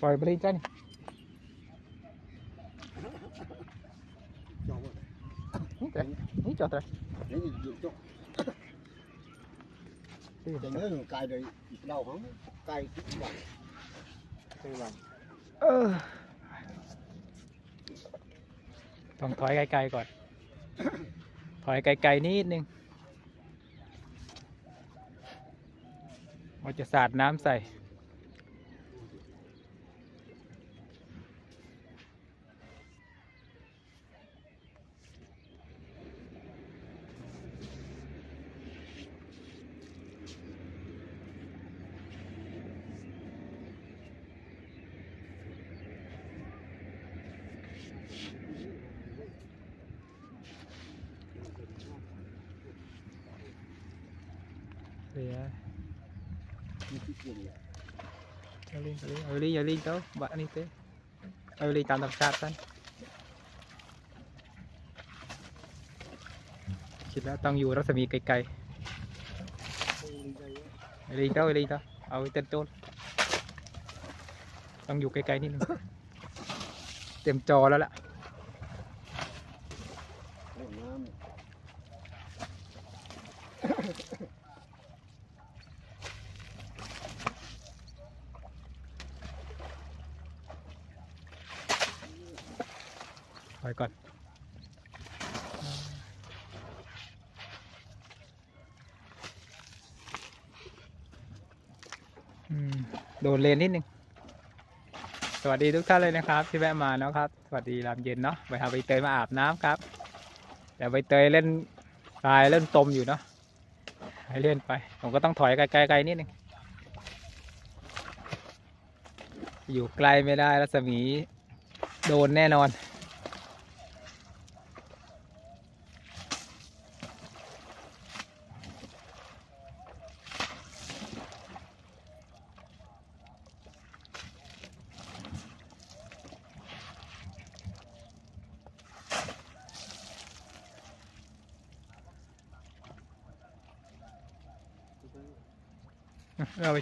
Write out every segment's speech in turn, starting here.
ปล่อยไปเลยจ้านี่นี่แต่นี่จอดเลย đấy thì dùng cho để nhớ là cài đấy đầu hắn cài cái bằng cái bằng เออต้องถอยไกลๆก่อน ถอยไกลๆนิดนึงเราจะสาดน้ำใส่ thì à, như cái chuyện này เอาลิงเอาลิงเอาลิงเอาลิงเต้าบะนี่เต้เอาลิงตามธรรมชาติกันคิดแล้วต้องอยู่รัศมีไกลๆเอาลิงเต้าเอาลิงเต้าเอาไว้เต้นโจนต้องอยู่ไกลๆนิดนึงเต็มจอแล้วล่ะ Ủa, Nam. ถอยก่อนอืมโด นเลนนิดนึง สวัสดีทุกท่านเลยนะครับ ที่แวะมาเนาะครับ สวัสดีรามเย็นเนาะไปหาใบเตยมาอาบน้ำครับเดี๋ยวใบเตยเล่นทรายเล่นตมอยู่เนาะให้เล่นไป ผมก็ต้องถอยไกลๆๆนิดนึง อยู่ไกลไม่ได้รัศมีโดนแน่นอน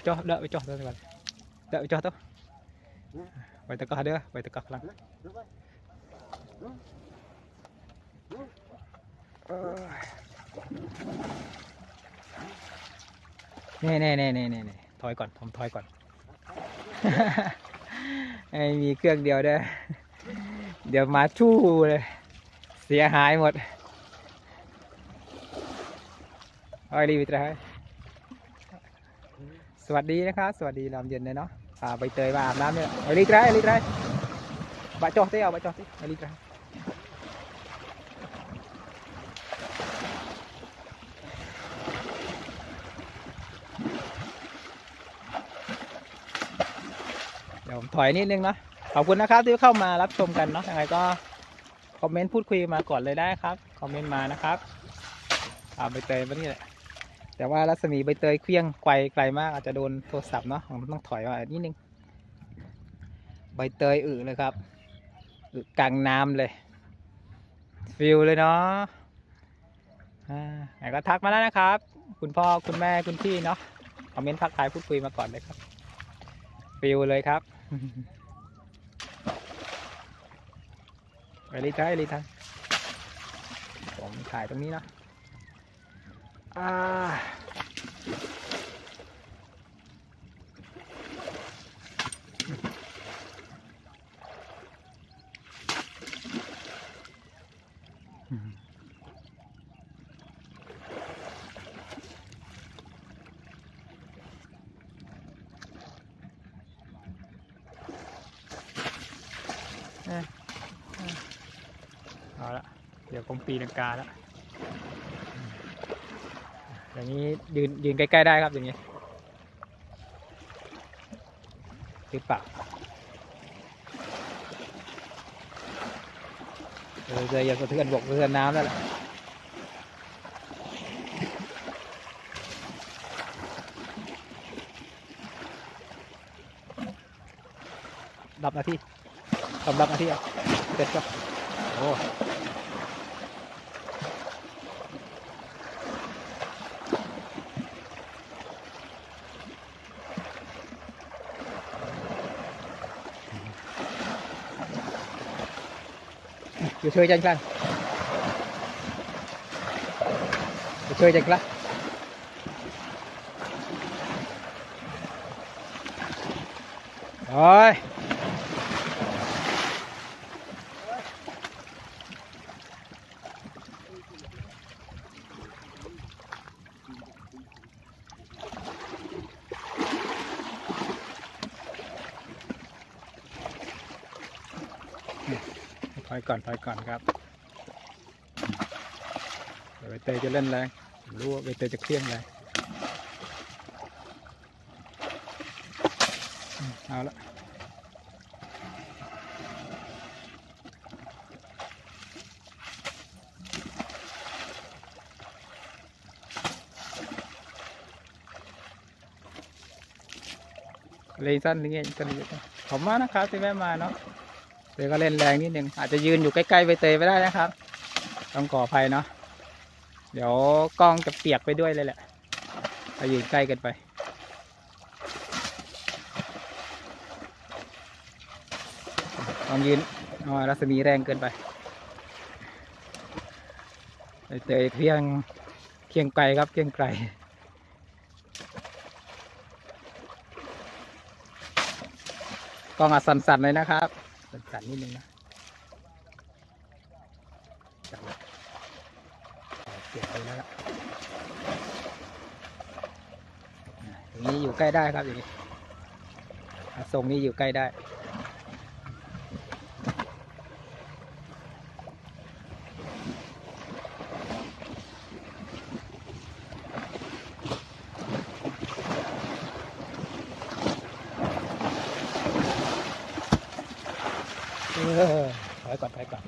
Rồi mày cho, đợi mày cho thôi bạn. Đợi mày cho thôi. Mày tự có đưa, mày tự có lắm. Đúng vậy. นี่นี่นี่นี่นี่นี่ถอยก่อนผมถอยก่อนไอ้มีเครื่องเดียวเด้อ เดี๋ยวมาชู่เลยเสียหายหมดเอาดีไปตราย สวัสดีนะครับ สวัสดีลำเย็นเลยเนาะพาใบเตยมาอาบน้ำเนี่ยเอาลีตรายเอาลีตรบะจอกเต้เอาบะจอกเต้เอาลีตรเดี๋ยวผมถอยนิดนึงเนาะขอบคุณนะครับที่เข้ามารับชมกันเนาะยังไงก็คอมเมนต์พูดคุยมาก่อนเลยได้ครับ คอมเมนต์มานะครับอาใบเตยมานี่แหละ แต่ว่ารัศมีใบเตยเคลี้ยงไกลไกลมากอาจจะโดนโทรศัพท์เนาะผมต้องถอยมานิดนึงใบเตยอึเลยครับอึกลางน้ำเลยฟิลเลยเนาะอ่าไหนก็ทักมาแล้วนะครับ คุณพ่อคุณแม่คุณพี่เนาะคอมเมนต์ทักทายพูดคุยมาก่อนเลยครับฟิลเลยครับไปรีทายรีทายผมถ่ายตรงนี้เนาะ อ่าเอ้ยเอ้ยเอาละเดี๋ยวคงตีลังกาแล้วอย่างนี้ยืนยืนใกล้ๆได้ครับอย่างนี้หรือเปล่าเออจะอย่าสะเทือนบกสะเทือนน้ำแล้วล่ะดับนาทีสำหรับนาทีเสร็จก็โอ้วยจังกันอ ยู่ช่วยจังกันโอ้ย ก่อนถอยก่อนครับเดี๋ยวใบเตยจะเล่นแรงรู้ว่าใบเตยจะเคลี้ยงแรงเอาละเลยสั้นนี่ไงสั้นนี่ขอบคุณมากนะครับที่แวะมาเนาะ เตยก็เล่นแรงนิดนึงอาจจะยืนอยู่ใกล้ๆใบเตยไม่ได้นะครับ ต้องขออภัยเนาะเดี๋ยวกล้องจะเปียกไปด้วยเลยแหละถ้ายืนใกล้กันไปลองยืนอ๋อรัศมีแรงเกินไปใบเตยเพียงเคียงไกลครับเคียงไกลกล้องอะสั่นๆเลยนะครับ สั่นนิดนึงนะจับเลยเสียบไปแล้วล่ะอย่างนี้อยู่ใกล้ได้ครับอย่างนี้อะทรงนี้อยู่ใกล้ได้ เออถอยก่อนถอยก่อน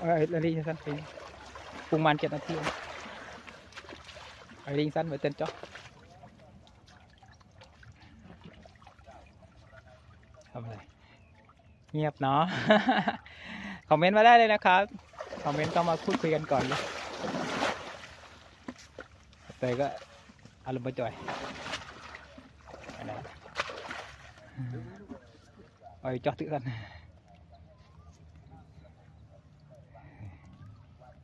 เออไอ้ลิงสั้นไปปรุงมันเจ็ดนาทีไอ้ลิงสั้นไปเต้ นจ๊อกทำอะไรเงียบเนาะคอมเมนต์มาได้เลยนะครับ คอมเมนต์ก็มาพูดคุยกันก่อนเลยเตยก็อารมณ์ประจอยอะไรเอาจอดตึกกัน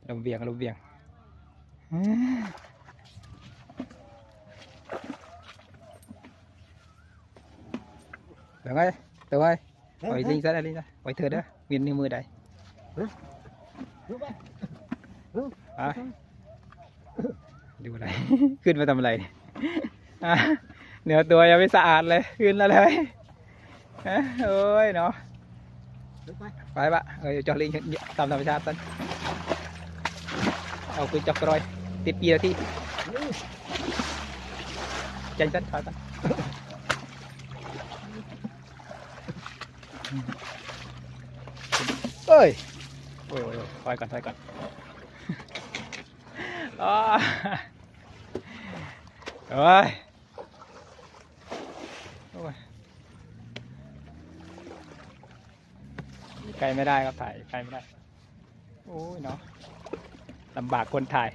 ลมเบียงลมเบียงเดี๋ยวไงเดี๋ยวไงปล่อยลิงซะได้ลิงซะปล่อยเธอเด้อมีนิ้วมือใดรู้ไหมไปดูอะไร ขึ้นมาทำอะไรเนื้อตัวยังไม่สะอาดเลย ขึ้นแล้วเลยฮะโอ้ยเนาะไปปะเออจอลิงตามธรรมชาติตัน เอาคุยจอกกรอยติดปีละที่จันจันถอยตันเอ้ยโอ้ยโอ้ยโอ้ยถอยก่อนถอยก่อนอ้าโอ้ยโอ้ยไกลไม่ได้ครับถ่ายไกลไม่ได้ โอ้ยเนาะ ลำบากคนถ่าย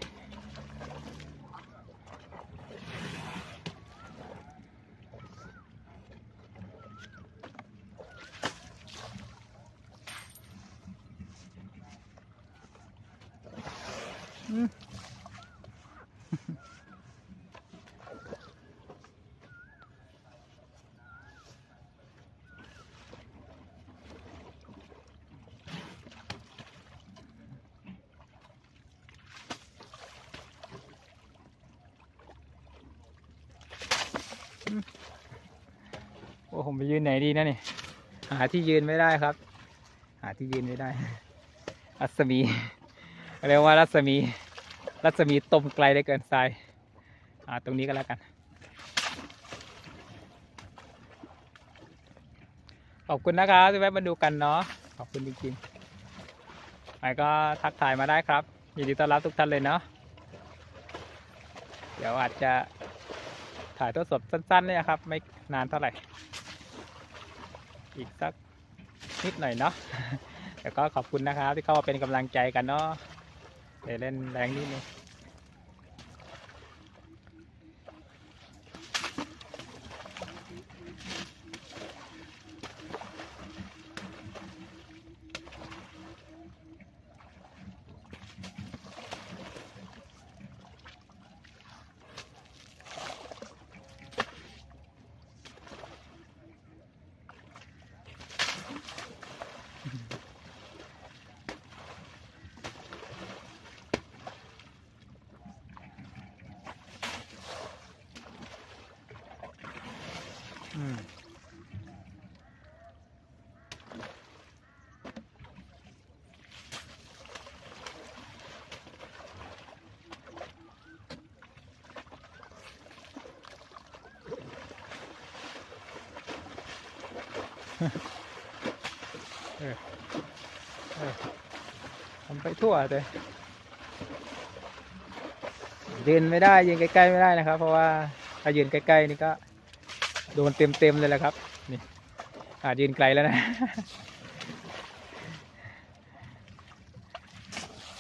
อืม โอ้ผมไปยืนไหน ดีนะนี่หาที่ยืนไม่ได้ครับ หาที่ยืนไม่ได้ รัศมีเรียกว่ารัศมี รัศมีตมไกลได้เกินทรายอ่าตรงนี้ก็แล้วกันขอบคุณนะครับที่แวะมาดูกันเนาะขอบคุณจริงๆไปก็ทักทายมาได้ครับยินดีต้อนรับทุกท่านเลยเนาะเดี๋ยวอาจจะถ่ายทดสดสั้นๆเนี่ยครับ ไม่นานเท่าไหร่ อีกสักนิดหน่อยเนาะแต่ก็ขอบคุณนะครับที่เข้ามาเป็นกำลังใจกันเนาะเดี๋ยวเล่นแรงนิดนึง ทำไปทั่วเลยยืนไม่ได้ยืนใกล้ๆไม่ได้นะครับ เพราะว่าถ้ายืนใกล้ๆนี่ก็โดนเต็มๆเลยแหละครับ นี่อาจยืนไกลแล้วนะ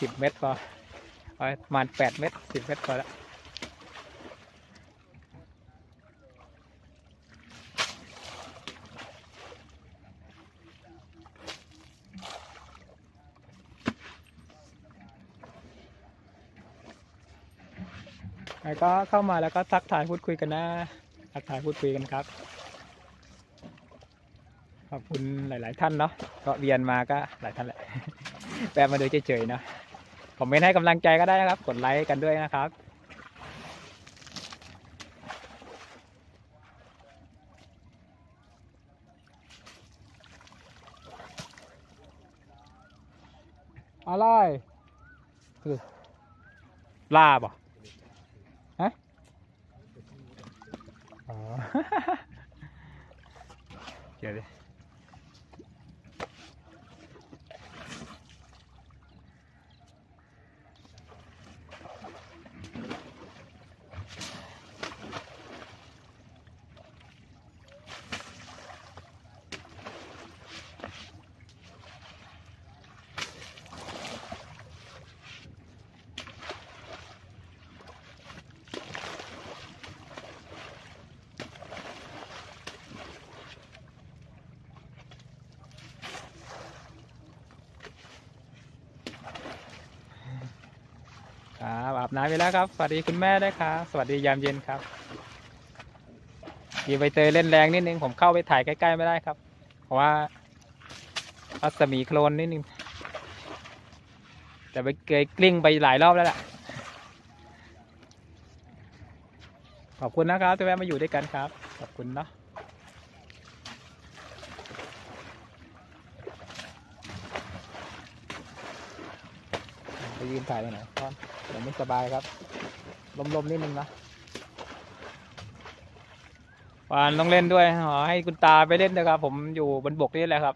สิบเมตรพอประมาณแปดเมตรสิบเมตรพอแล้ว แล้วก็เข้ามาแล้วก็ทักทายพูดคุยกันนะ ทักทายพูดคุยกันครับ ขอบคุณหลาย ๆ ท่านเนาะ ก็เวียนมาก็หลายท่านแหละแปะมาดูเฉยๆเนาะคอมเมนต์ให้กำลังใจก็ได้นะครับ กดไลค์กันด้วยนะครับอะไรคือลาบอะฮะ อ๋ ครับอาบน้ำไปแล้วครับ สวัสดีคุณแม่ด้วยครับ สวัสดียามเย็นครับมีใบเตยเล่นแรงนิดนึง ผมเข้าไปถ่ายใกล้ๆไม่ได้ครับ เพราะว่ารัศมีโคลนนิดนึง แต่ไปเกยกลิ้งไปหลายรอบแล้วล่ะ ขอบคุณนะครับที่แวะมาอยู่ด้วยกันครับ ขอบคุณเนาะ ยืนถ่ายตรงไหนก็เดี๋ยวไม่สบายครับ ลมๆนิดนึงนะวานต้องเล่นด้วยขอให้คุณตาไปเล่นนะครับ ผมอยู่บนบกนี่แหละครับ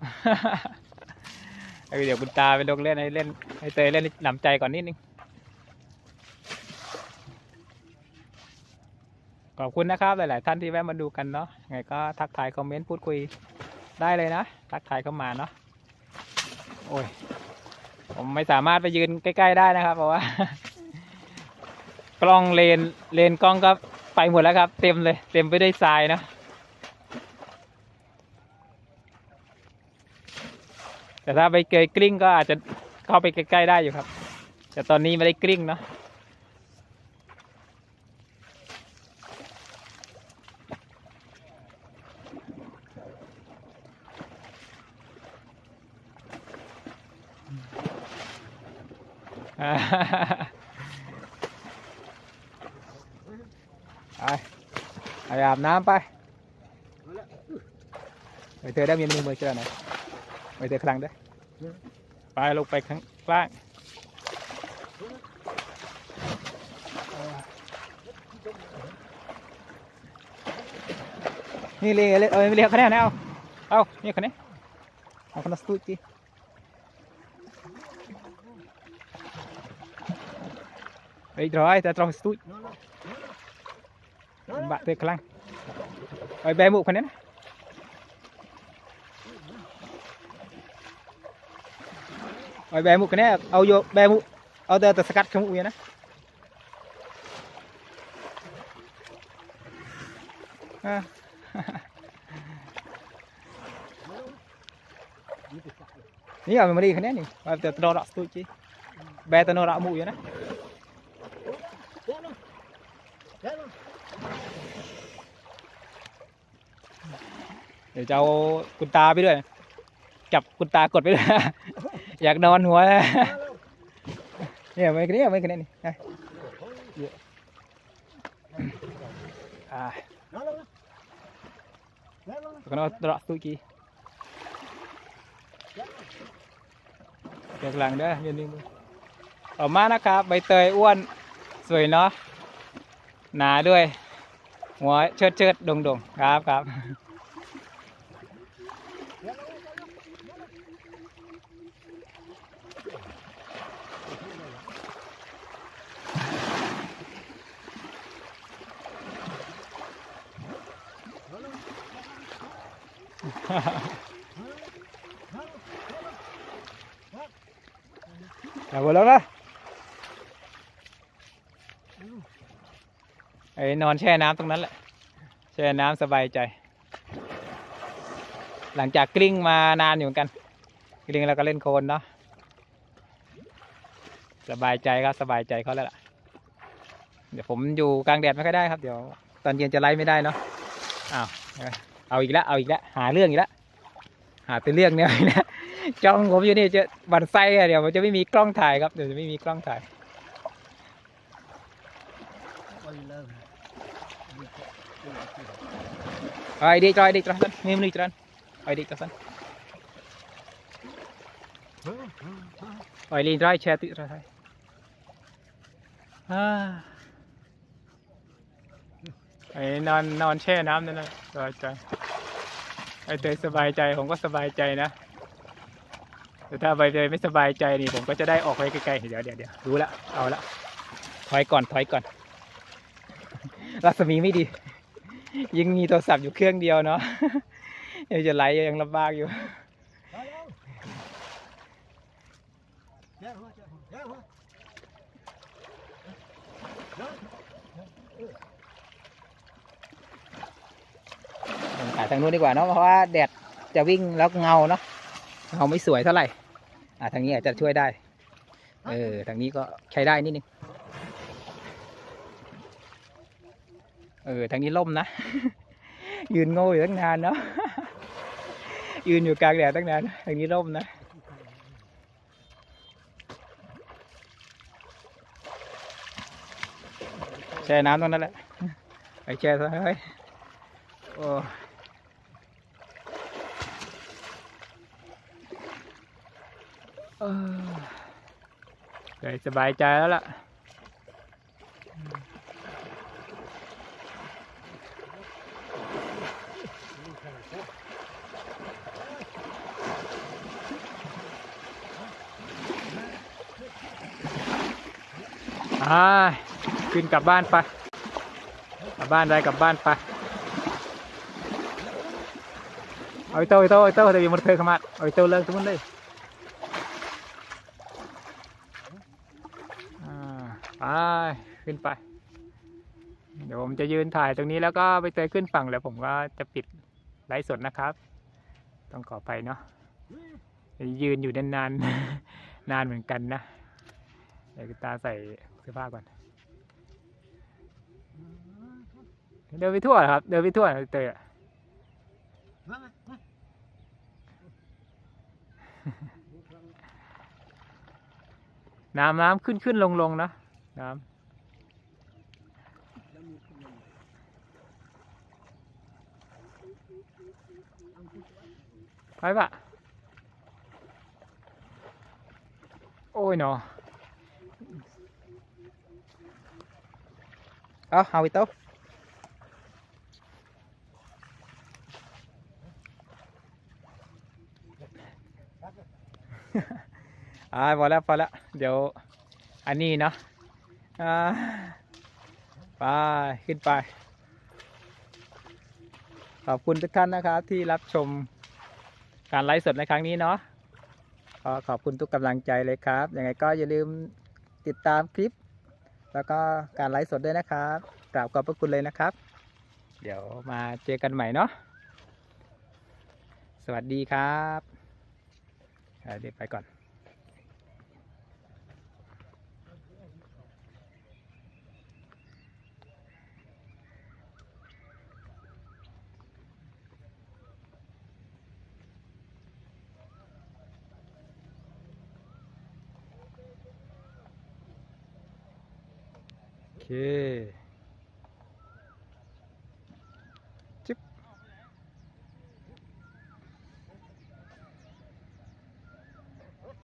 เดี๋ยวคุณตาไปลงเล่นให้เล่นให้เตยเล่นหนำใจก่อนนิดนึงขอบคุณนะครับ หลาย ๆ ท่านที่แวะมาดูกันเนาะไงก็ทักทายคอมเมนต์พูดคุยได้เลยนะ ทักทายเข้ามาเนาะโอ้ย ผมไม่สามารถไปยืนใกล้ ๆ ได้นะครับ เพราะว่า กล้องเลนเลนกล้องก็ไปหมดแล้วครับ เต็มเลย เต็มไปด้วยทรายนะแต่ถ้าไปเกยกลิ้งก็อาจจะเข้าไปใกล้ๆได้อยู่ครับ แต่ตอนนี้ไม่ได้กลิ้งเนาะ ไปไปอาบน้ำไปไปเธอได้มีมือมือเจอไหนี่ยไปเธอครั้งได้ไปลงไปข้างล่างนี่เลยเออเรียกคะแนนเอาเอานี่คะแนนเอาคะแนนสตูจี ពេកត្រហើយតែត្រោះស្ទូចបាក់ទៅខ្លាំងឲ្យបែរមុខគ្នាណាឲ្យបែរមុខគ្នាឲ្យយកបែរមុខឲ្យទៅទៅស្កាត់ក្នុងមុខវាណាអើនេះឲ្យមករីគ្នានេះបើទៅត្រដកស្ទូចជីបែរទៅនៅរកមុខវាណា เดี๋ยวจะเอาคุณตาไปด้วย จับคุณตากดไปด้วย อยากนอนหัว เนี่ยไม่คะแนนไม่คะแนนนี่นะอ่าก็นอตระตุกีเดี๋ยวหลังเด้อเย็นนึงออกมานะครับ ใบเตยอ้วน สวยเนาะหนาด้วย หัวเชิดเชิดดงดงครับครับ เอาหมดแล้วนะไอ้นอนแช่น้ำตรงนั้นแหละ แช่น้ำสบายใจ หลังจากกลิ้งมานานอยู่เหมือนกัน กลิ้งแล้วก็เล่นโคลนเนาะสบายใจครับสบายใจเขาแล้วล่ะ เดี๋ยวผมอยู่กลางแดดไม่ค่อยได้ครับ เดี๋ยวตอนเย็นจะไล่ไม่ได้เนาะอ้าว เอาอีกแล้วเอาอีกแล้วหาเรื่องอีกแล้วหาเป็นเรื่องเนี่ยนะจ้องผมอยู่นี่จะบันไส้อะเดี๋ยวมันจะไม่มีกล้องถ่ายครับเดี๋ยวจะไม่มีกล้องถ่ายไอ้เด็กจอยเด็กจอยสันนี่มันอีกจอยไอ้เด็กจอยสันไอ้ลีจอยแชร์ติจอยไทยอ่า ไอ้นอนนอนแช่น้ำนั่นนะสบายใจไอ้เตยสบายใจผมก็สบายใจนะแต่ถ้าใบเตยไม่สบายใจนี่ผมก็จะได้ออกไปไกลๆเดี๋ยวเดี๋ยวเดี๋ยวรู้ละเอาละถอยก่อนถอยก่อนรัศมีไม่ดี ยังมีโทรศัพท์อยู่เครื่องเดียวเนาะยังจะไหลยังลำบากอยู่ ถ่ายทางนู้นดีกว่าเนาะเพราะว่าแดดจะวิ่งแล้วเงาเนาะเงาไม่สวยเท่าไหร่อ่าทางนี้อาจจะช่วยได้ เออทางนี้ก็ใช้ได้นิดนึงเออทางนี้ล่มนะ ยืนโง่อยู่ตั้งนานเนาะยืนอยู่กลางแดดตั้งนานทางนี้ล่มนะแช่น้ำตรงนั้นแหละไปแช่ซะเฮ้ยโอ้เออเลย สบายใจแล้วล่ะอ่าขึ้นกลับบ้านไป กลับบ้านได้กลับบ้านไป เอาไอ้โต้ไอ้โต้ไอ้โต้เดี๋ยวมันเคยขมัดเอาไอ้โต้เลิกทุกคนเลยอ่า ไปขึ้นไป เดี๋ยวผมจะยืนถ่ายตรงนี้แล้วก็ไปเตยขึ้นฝั่งแล้วผมก็จะปิดไลฟ์สดนะครับ ต้องขอไปเนาะยืนอยู่นานๆ นานเหมือนกันนะ เดี๋ยวตาใส่เสื้อผ้าก่อน เดินไปทั่วครับ เดินไปทั่วเตยอะน้ำน้ำขึ้นขึ้นลงลงนะ đó đấy bạn ôi nó đó hầu tốt อ่าพอแล้วพอแล้วเดี๋ยวอันนี้เนาะ อ่าไปขึ้นไป ขอบคุณทุกท่านนะครับ ที่รับชมการไลฟ์สดในครั้งนี้เนาะก็ขอบคุณทุกกำลังใจเลยครับยังไงก็อย่าลืมติดตามคลิป แล้วก็การไลฟ์สดด้วยนะครับกราบขอบพระคุณเลยนะครับ เดี๋ยวมาเจอกันใหม่เนาะสวัสดีครับเดี๋ยวไปก่อน เค